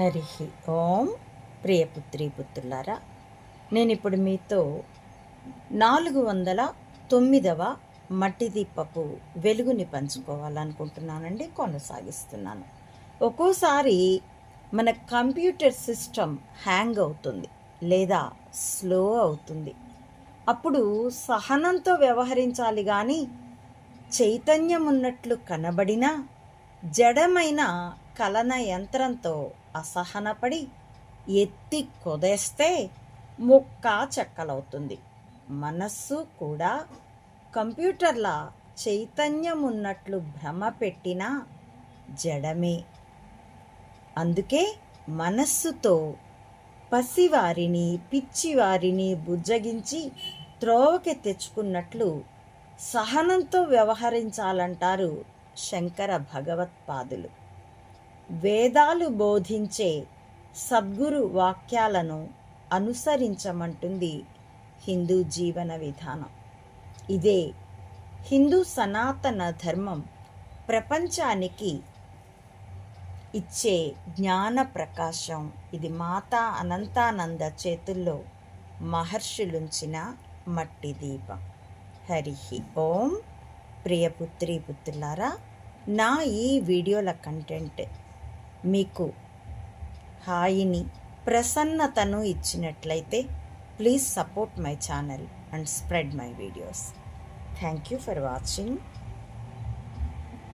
హరి ఓం ప్రియపుత్రి పుత్రులారా నేను ఇప్పుడు మీతో నాలుగు వందల తొమ్మిదవ మట్టి దీపపు వెలుగుని పంచుకోవాలనుకుంటున్నానండి కొనసాగిస్తున్నాను. ఒక్కోసారి మన కంప్యూటర్ సిస్టమ్ హ్యాంగ్ అవుతుంది లేదా స్లో అవుతుంది. అప్పుడు సహనంతో వ్యవహరించాలి కానీ చైతన్యం ఉన్నట్లు కనబడినా జడమైన కలన యంత్రంతో అసహనపడి ఎత్తి కొదేస్తే ముక్క చెక్కలవుతుంది. మనస్సు కూడా కంప్యూటర్ల చైతన్యం ఉన్నట్లు భ్రమ పెట్టిన జడమే. అందుకే మనస్సుతో పసివారిని పిచ్చివారిని బుజ్జగించి త్రోవకి తెచ్చుకున్నట్లు సహనంతో వ్యవహరించాలంటారు శంకర భగవత్పాదులు. వేదాలు బోధించే సద్గురు వాక్యాలను అనుసరించమంటుంది హిందూ జీవన విధానం. ఇదే హిందూ సనాతన ధర్మం ప్రపంచానికి ఇచ్చే జ్ఞాన ప్రకాశం. ఇది మాతా అనంతానంద చేతుల్లో మహర్షులుంచిన మట్టి దీపం. హరి ఓం. ప్రియపుత్రి పుత్రులారా నా ఈ వీడియోల కంటెంట్ మీకు హాయిని ప్రసన్నతను ఇచ్చినట్లయితే please support my channel and spread my videos thank you for watching